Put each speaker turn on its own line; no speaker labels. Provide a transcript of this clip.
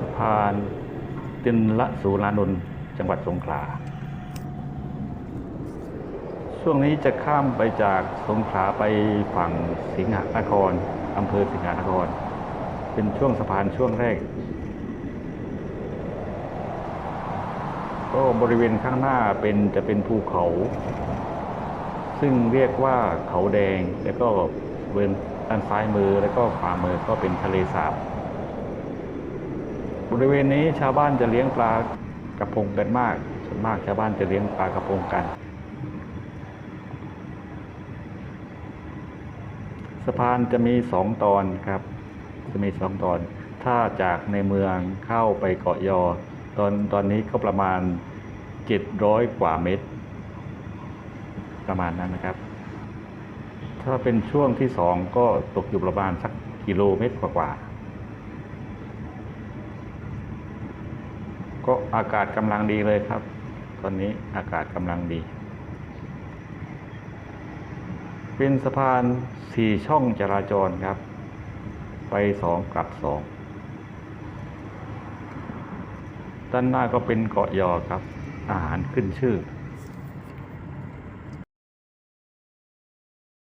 สะพานตินละสูรานนท์จังหวัดสงขลา ช่วงนี้จะข้ามไปจากสงขลาไปฝั่งสิงหนครอำเภอสิงหนคร เป็นช่วงสะพานช่วงแรก ก็บริเวณข้างหน้าเป็นจะเป็นภูเขา ซึ่งเรียกว่าเขาแดงแล้วก็เวณด้านซ้ายมือแล้วก็ขวามือก็เป็นทะเลสาบ บริเวณนี้ชาวบ้านจะเลี้ยงปลากระพงกันมาก ส่วนมากชาวบ้านจะเลี้ยงปลากระพงกัน สะพานจะมีสองตอนครับ จะมีสองตอน ถ้าจากในเมืองเข้าไปเกาะยอ ตอนตอนนี้ก็ประมาณเจ็ดร้อยกว่าเมตร ประมาณนั้นนะครับ ถ้าเป็นช่วงที่สองก็ตกอยู่ประมาณสักกิโลเมตรกว่าๆ ก็อากาศกำลังดีเลยครับ ตอนนี้อากาศกำลังดี เป็นสะพานสี่ช่องจราจรครับ ไปสองกลับสองด้านหน้าก็เป็นเกาะยอครับ อาหารขึ้นชื่อ